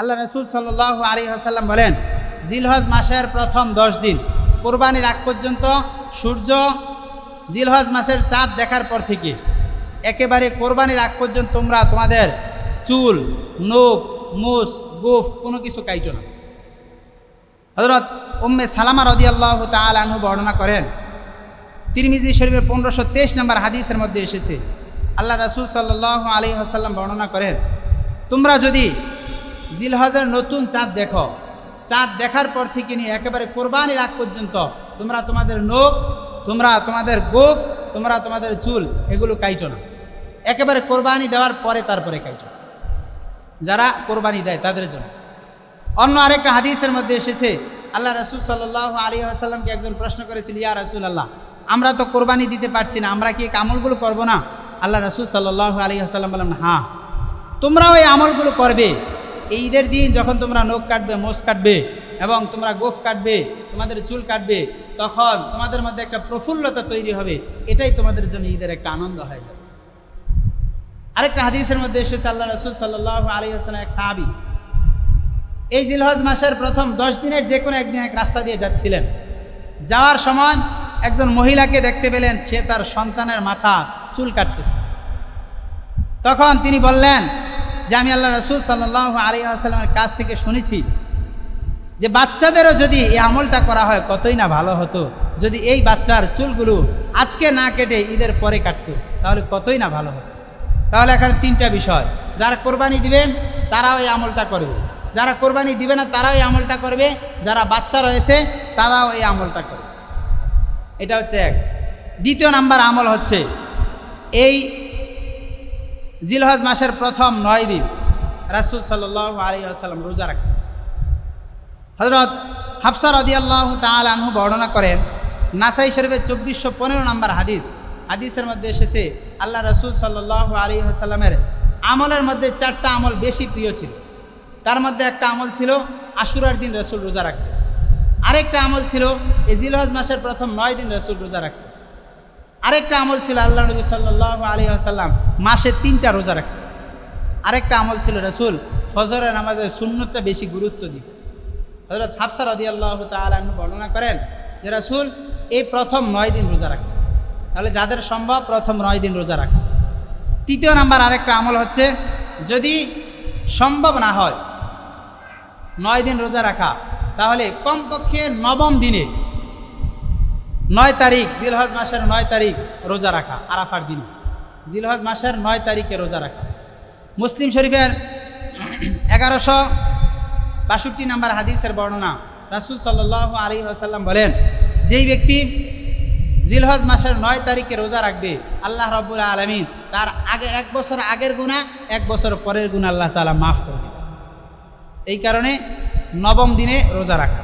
আল্লাহ রসুল সাল্লাহ আলী আসাল্লাম বলেন, জিলহজ মাসের প্রথম দশ দিন, কোরবানির আগ পর্যন্ত সূর্য জিলহজ মাসের চাঁদ দেখার পর থেকে একেবারে কোরবানির আগ পর্যন্ত তোমরা তোমাদের চুল নোক মুস, গুফ কোনো কিছু কাইটো না। হজরত উম্মে সালামা রদি আল্লাহ আনহু বর্ণনা করেন, তিরমিজি শরীফের পনেরোশো তেইশ নম্বর হাদিসের মধ্যে এসেছে। আল্লাহ রসুল সাল্লাহ আলী আসাল্লাম বর্ণনা করেন, তোমরা যদি জিলহজের নতুন চাঁদ দেখো। চাঁদ দেখার পর থেকে নিয়ে একেবারে কোরবানির আগ পর্যন্ত তোমরা তোমাদের নোখ, তোমরা তোমাদের গোফ, তোমরা তোমাদের চুল এগুলো কাইটো না। একেবারে কোরবানি দেওয়ার পরে তারপরে কাইটো যারা কোরবানি দেয় তাদের জন্য। অন্য আরেকটা হাদিসের মধ্যে এসেছে, আল্লাহ রসুল সাল্লাহ আলী আসাল্লামকে একজন প্রশ্ন করেছিল, ইয়া রসুল আল্লাহ আমরা তো কোরবানি দিতে পারছি না, আমরা কি আমলগুলো করব না? আল্লাহ রসুল সাল্লাহ আলী আসাল্লাম বললাম হ্যাঁ তোমরাও এই আমলগুলো করবে। এই ঈদের দিন যখন তোমরা নখ কাটবে, মোষ কাটবে এবং তোমরা গোফ কাটবে, তোমাদের চুল কাটবে, তখন তোমাদের মধ্যে একটা প্রফুল্লতা তৈরি হবে। এটাই তোমাদের জন্য ঈদের একটা আনন্দ হয়ে যাবে। আরেকটা হাদিসের মধ্যে এসেছে, আল্লাহ রসুল সাল্লাহ আলী হাসান এক সাহাবি। এই জিলহজ মাসের প্রথম দশ দিনের যে কোনো একদিন এক রাস্তা দিয়ে যাচ্ছিলেন। যাওয়ার সময় একজন মহিলাকে দেখতে পেলেন, সে তার সন্তানের মাথা চুল কাটতেছে। তখন তিনি বললেন যে আমি আল্লাহ রসুল সাল্লাহ আলী আসাল্লামের কাছ থেকে শুনেছি যে বাচ্চাদেরও যদি এই আমলটা করা হয় কতই না ভালো হতো, যদি এই বাচ্চার চুলগুলো আজকে না কেটে ঈদের পরে কাটতো, তাহলে কতই না ভালো হতো? তাহলে এখানে তিনটা বিষয়, যারা কোরবানি দিবে তারাও এই আমলটা করবে। যারা কোরবানি দিবে না, তারাও এই আমলটা করবে। যারা বাচ্চা রয়েছে, তারাও এই আমলটা করবে। এটা হচ্ছে এক। দ্বিতীয় নাম্বার আমল হচ্ছে, এই জিলহজ মাসের প্রথম নয় দিন রাসুল সাল্লাহ আলী আসাল্লাম রোজা রাখেন হজরত হাফসা রদি আল্লাহ তাল আনহু বর্ণনা করেন, নাসাই শরীফের চব্বিশশো পনেরো নম্বর হাদিস, হাদিসের মধ্যে এসেছে, আল্লাহ রসুল সাল্লাহ আলী আসাল্লামের আমলের মধ্যে চারটা আমল বেশি প্রিয় ছিল। তার মধ্যে একটা আমল ছিল আশুরার দিন রসুল রোজা রাখতেন। আরেকটা আমল ছিল এই জিলহজ মাসের প্রথম নয় দিন রসুল রোজা রাখতেন। আরেকটা আমল ছিল আল্লাহ নবী সাল্লাহ আলী আসাল্লাম মাসে তিনটা রোজা রাখতেন। আরেকটা আমল ছিল রসুল ফজরের নামাজের শূন্যটা বেশি গুরুত্ব দিত হজরত হাফসা রদি আল্লাহ তালু বর্ণনা করেন যে, রসুল, এই প্রথম নয় দিন রোজা রাখতেন তাহলে যাদের সম্ভব প্রথম নয় দিন রোজা রাখা। তৃতীয় নাম্বার আরেকটা আমল হচ্ছে, যদি সম্ভব না হয় নয় দিন রোজা রাখা, তাহলে কমপক্ষে নবম দিনে নয় তারিখ জিলহজ মাসের নয় তারিখ রোজা রাখা, আরাফার দিনে। জিলহজ মাসের নয় তারিখে রোজা রাখা। মুসলিম শরীফের এগারোশো বাষট্টি নাম্বার হাদিসের বর্ণনা রাসুল সাল্লাহ আলী আসাল্লাম বলেন, যেই ব্যক্তি জিলহজ মাসের নয় তারিখে রোজা রাখবে, আল্লাহ রব্বুল আলমিন তার আগে এক বছর আগের গুণা এক বছর পরের গুণা আল্লাহ তালা মাফ করে দেবে এই কারণে নবম দিনে রোজা রাখা।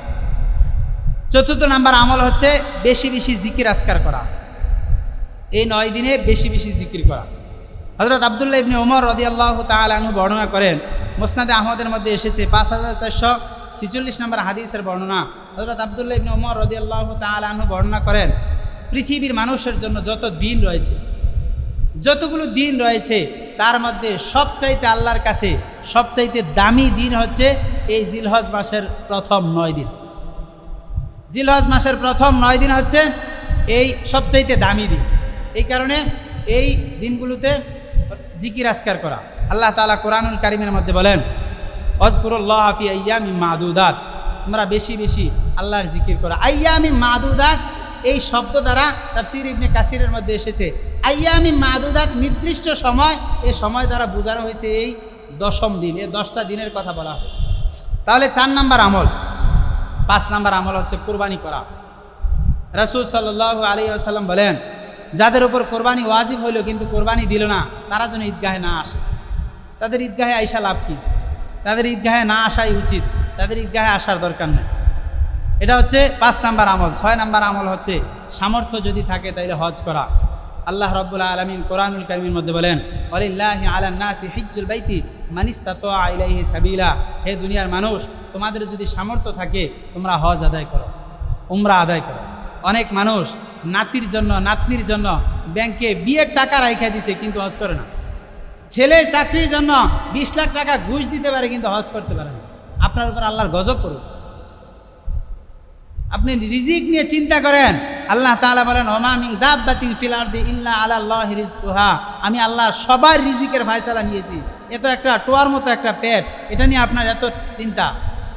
চতুর্থ নাম্বার আমল হচ্ছে বেশি বেশি জিকির আসকার করা। এই নয় দিনে বেশি বেশি জিকির করা। হজরত আবদুল্লাহ ইবনে ওমর রদি আল্লাহ তালু বর্ণনা করেন, মোসনাদে আহমদের মধ্যে এসেছে পাঁচ হাজার চারশো ছিচল্লিশ নম্বর হাদিসের বর্ণনা। হজরত আবদুল্লাহ ইবনে ওমর রদি আল্লাহ তালু বর্ণনা করেন, পৃথিবীর মানুষের জন্য যত দিন রয়েছে, যতগুলো দিন রয়েছে, তার মধ্যে সবচাইতে আল্লাহর কাছে সবচাইতে দামি দিন হচ্ছে এই জিলহজ মাসের প্রথম নয় দিন। জিলহজ মাসের প্রথম নয় দিন হচ্ছে এই সবচাইতে দামি দিন। এই কারণে এই দিনগুলোতে জিকির আসকার করা। আল্লাহ তালা কোরআনুল কারিমের মধ্যে বলেন, অজকুরুল্লাহ হাফি আয়ামি মাদুদাত। তোমরা বেশি বেশি আল্লাহর জিকির করা। আয়ামি মাদুদাত? এই শব্দ দ্বারা তাফসির ইবনে কাসিরের মধ্যে এসেছে। আয়ামি মাদুদাত নির্দিষ্ট সময়। এই সময় দ্বারা বোঝানো হয়েছে এই দশম দিন। এই দশটা দিনের কথা বলা হয়েছে। তাহলে চার নাম্বার আমল। পাঁচ নাম্বার আমল হচ্ছে কোরবানি করা। রাসুল সাল্লাহ আলী আসাল্লাম বলেন, যাদের উপর কোরবানি ওয়াজিব হইল কিন্তু কোরবানি দিল না, তারা যেন ঈদগাহে না আসে। তাদের ঈদগাহে আইসা লাভ কী? তাদের ঈদগাহে না আসাই উচিত। তাদের ঈদগাহে আসার দরকার নেই। এটা হচ্ছে পাঁচ নাম্বার আমল। ছয় নাম্বার আমল হচ্ছে সামর্থ্য যদি থাকে তাইলে হজ করা। আল্লাহ রব্বুল্লাহ আলমিন কোরআনুল কারিমের মধ্যে বলেন অলিল্লাহ আলান্নাসি হিজ্জুল বাইতি মানিস্তাত আইলাই সাবিলা, হে দুনিয়ার মানুষ, তোমাদের যদি সামর্থ্য থাকে, তোমরা হজ আদায় করো, উমরা আদায় করো। অনেক মানুষ নাতির জন্য, নাতনির জন্য ব্যাংকে বিয়ের টাকা রাইখা দিছে কিন্তু হজ করে না। ছেলে চাকরির জন্য বিশ লাখ টাকা ঘুষ দিতে পারে কিন্তু হজ করতে পারে না। আপনার উপর আল্লাহর গজব করুক আপনি রিজিক নিয়ে চিন্তা করেন। আল্লাহ তাআলা বলেন ওমামিং দাব্বাতিন ফিল আরদি ইল্লা আলা আল্লাহ রিজকুহা। আমি আল্লাহ সবার রিজিকের ফায়সালা নিয়েছি। এ তো একটা টোয়ার মতো একটা পেট, এটা নিয়ে আপনার এত চিন্তা।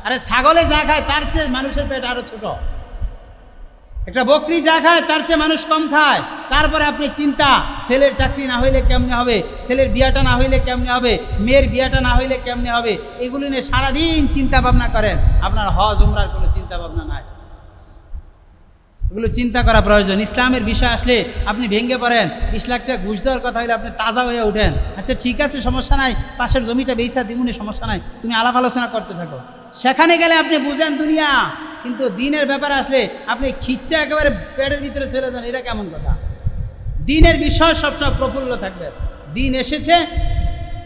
আরে ছাগলে যা খায় তার চেয়ে মানুষের পেট আরও ছোট। একটা বকরি যা খায় তার চেয়ে মানুষ কম খায়। তারপরে আপনি চিন্তা, ছেলের চাকরি না হইলে কেমনে হবে? ছেলের বিয়াটা না হইলে কেমনে হবে? মেয়ের বিয়াটা না হইলে কেমনে হবে? এগুলো নিয়ে সারাদিন চিন্তা ভাবনা করেন। আপনার হজ, উমরার কোনো চিন্তা ভাবনা নাই। এগুলো চিন্তা করা প্রয়োজন। ইসলামের বিষয় আসলে আপনি ভেঙে পড়েন। বিশ লাখ ঘুষ দেওয়ার কথা হলে আপনি তাজা হয়ে ওঠেন আচ্ছা ঠিক আছে, সমস্যা নাই। পাশের জমিটা বেইসা দিগুনে সমস্যা নাই। তুমি আলাপ আলোচনা করতে থাকো। সেখানে গেলে আপনি বুঝেন দুনিয়া। কিন্তু দিনের ব্যাপারে আসলে আপনি খিচ্ছা একেবারে পেটের ভিতরে চলে যান, এটা কেমন কথা? দিনের বিষয় সবসময় প্রফুল্ল থাকবে। দিন এসেছে,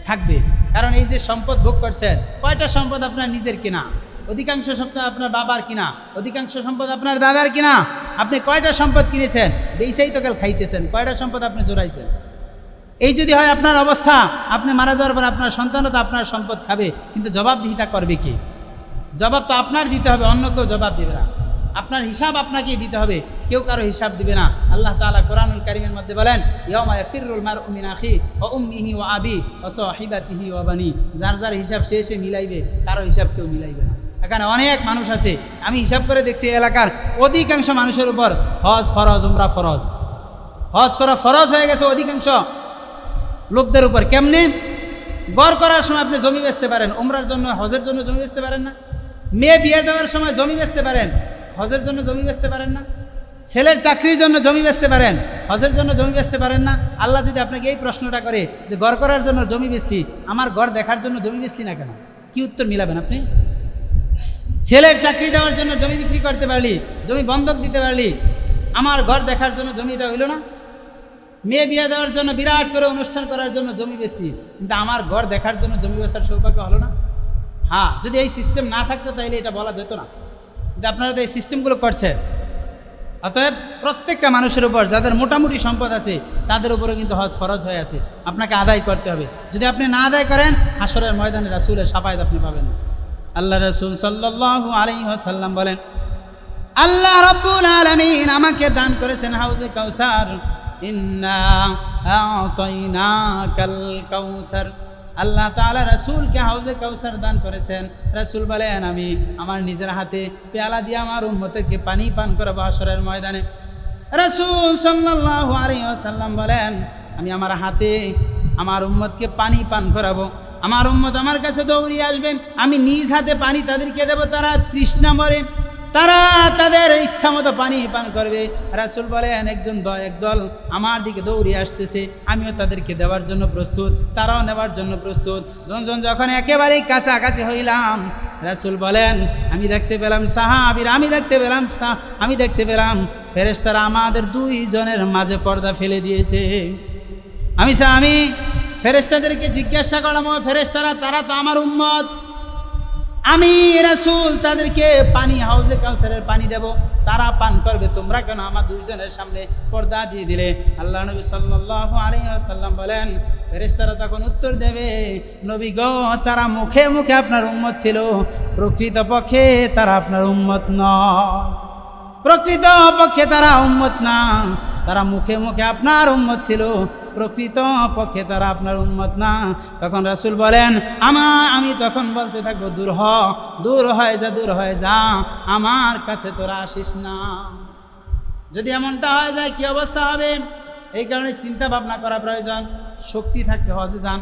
থাকবে। কারণ এই যে সম্পদ ভোগ করছেন, কয়টা সম্পদ আপনার নিজের কিনা? অধিকাংশ সম্পদ আপনার বাবার কিনা? অধিকাংশ সম্পদ আপনার দাদার কিনা? আপনি কয়টা সম্পদ কিনেছেন? বেইসাই তো কাল খাইতেছেন। কয়টা সম্পদ আপনি জোড়াইছেন? এই যদি হয় আপনার অবস্থা, আপনি মারা যাওয়ার পর আপনার সন্তানও তো আপনার সম্পদ খাবে, কিন্তু জবাবদিহিতা করবে কি? জবাব তো আপনার দিতে হবে, অন্য কেউ জবাব দিবে না। আপনার হিসাব আপনাকেই দিতে হবে, কেউ কারও হিসাব দিবে না। আল্লাহ তাআলা কোরআনুল কারিমের মধ্যে বলেন ওয়া উম্মিহি ওয়া আবি সাহিবাতিহি ওয়া বানি যার যার হিসাব সে সে মিলাইবে, কারও হিসাব কেউ মিলাইবে না। এখানে অনেক মানুষ আছে। আমি হিসাব করে দেখছি এলাকার অধিকাংশ মানুষের উপর হজ ফরজ, উমরা ফরজ। হজ করা ফরজ হয়ে গেছে অধিকাংশ লোকদের উপর। কেমনে? গড় করার সময় আপনি জমি বেচতে পারেন, উমরার জন্য, হজের জন্য জমি বেচতে পারেন না। মেয়ে বিয়ে দেওয়ার সময় জমি বেচতে পারেন, হজের জন্য জমি বেচতে পারেন না। ছেলের চাকরির জন্য জমি বেচতে পারেন, হজের জন্য জমি বেচতে পারেন না। আল্লাহ যদি আপনাকে এই প্রশ্নটা করে যে গড় করার জন্য জমি বেচলি, আমার গড় দেখার জন্য জমি বেচলি না কেন? কি উত্তর মিলাবেন আপনি? ছেলের চাকরি দেওয়ার জন্য জমি বিক্রি করতে পারলি, জমি বন্ধক দিতে পারলি, আমার ঘর দেখার জন্য জমিটা হইল না। মেয়ে বিয়ে দেওয়ার জন্য বিরাট করে অনুষ্ঠান করার জন্য জমি বেচতি, কিন্তু আমার ঘর দেখার জন্য জমি বেচার সৌভাগ্য হলো না। হ্যাঁ যদি এই সিস্টেম না থাকতো তাহলে এটা বলা যেত না। কিন্তু আপনারা তো এই সিস্টেমগুলো করছেন। অতএব প্রত্যেকটা মানুষের উপর যাদের মোটামুটি সম্পদ আছে, তাদের উপরে কিন্তু হজ ফরজ হয়ে আছে। আপনাকে আদায় করতে হবে। যদি আপনি না আদায় করেন হাসরের ময়দানে রাসুলের সাফায়ত আপনি পাবেন না। আল্লাহ রসুল সাল্লাহ আলাইসাল্লাম বলেন, আল্লাহ রব্বুল আলমিন আমাকে দান করেছেন হাউজে আতাইনাকাল কাউসার। আল্লাহ তাআলা রসুলকে হাউজে কৌসার দান করেছেন। রসুল বলেন, আমি আমার নিজের হাতে পেয়ালা দিয়ে আমার উম্মতকে পানি পান করাবো আসরের ময়দানে। রাসূল সাল্লাল্লাহু আলাইহি ওয়াসাল্লাম বলেন, আমি আমার হাতে আমার উম্মতকে পানি পান করাবো। আমার উম্মত আমার কাছে দৌড়িয়ে আসবে আমি নিজ হাতে পানি তাদেরকে দেবো, তারা তৃষ্ণা মরে, তারা তাদের ইচ্ছা মতো পানি পান করবে। রাসুল বলেন, একজন একদল আমার দিকে দৌড়িয়ে আসতেছে, আমিও তাদেরকে দেওয়ার জন্য প্রস্তুত, তারাও নেওয়ার জন্য প্রস্তুত। যখন যখন একেবারেই কাছাকাছি হইলাম, রাসুল বলেন, আমি দেখতে পেলাম সাহাবির, আমি দেখতে পেলাম সা- আমি দেখতে পেলাম ফেরেস্তারা আমাদের দুইজনের মাঝে পর্দা ফেলে দিয়েছে। আমি সা- আমি ফেরেশতাদেরকে জিজ্ঞাসা করলাম ও ফেরেশতারা, তারা তো আমার উম্মত। আমি রাসুল, তাদেরকে পানি, হাউজে কাউসারের পানি দেব। তারা পান করবে। তোমরা কেন আমার দুইজনের সামনে পর্দা দিয়ে দিলে? আল্লাহ নবী সাল্লাল্লাহু আলাইহি ওয়াসাল্লাম বলেন, ফেরেশতারা তখন উত্তর দেবে, নবী গো, তারা মুখে মুখে আপনার উম্মত ছিল। প্রকৃত পক্ষে তারা আপনার উম্মত প্রকৃত পক্ষে তারা উম্মত না। তারা মুখে মুখে আপনার উম্মত ছিল, প্রকৃত পক্ষে তারা আপনার উম্মত না। তখন রাসূল বলেন, আমা, আমি তখন বলতে থাকব, দূর হ, দূর হয়ে যা, দূর হয়ে যা, আমার কাছে তোরা আসিস না। যদি এমনটা হয়ে যায়, কি অবস্থা হবে? এই কারণে চিন্তা ভাবনা করা প্রয়োজন, শক্তি থাকতে হজে যান।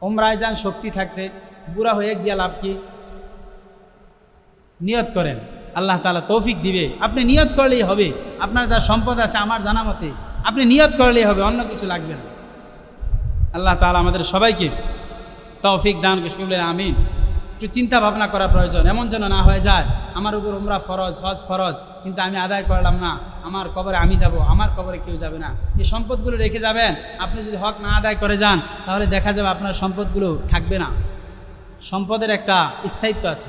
ওমরায় যান, শক্তি থাকতে। বুড়া হয়ে গিয়া লাভ কি? নিয়ত করেন। আল্লাহ তাআলা তৌফিক দিবে। আপনি নিয়ত করলেই হবে। আপনার যা সম্পদ আছে আমার জানা মতে আপনি নিয়ত করলেই হবে, অন্য কিছু লাগবে না। আল্লাহ তাআলা আমাদের সবাইকে তৌফিক দান কৃষ্ণ আমিন। একটু চিন্তা ভাবনা করা প্রয়োজন, এমন যেন না হয়ে যায়, আমার উপর উমরা ফরজ, হজ ফরজ, কিন্তু আমি আদায় করলাম না, আমার কবরে আমি যাব, আমার কবরে কেউ যাবে না। এই সম্পদগুলো রেখে যাবেন, আপনি যদি হক না আদায় করে যান, তাহলে দেখা যাবে আপনার সম্পদগুলো থাকবে না। সম্পদের একটা স্থায়িত্ব আছে।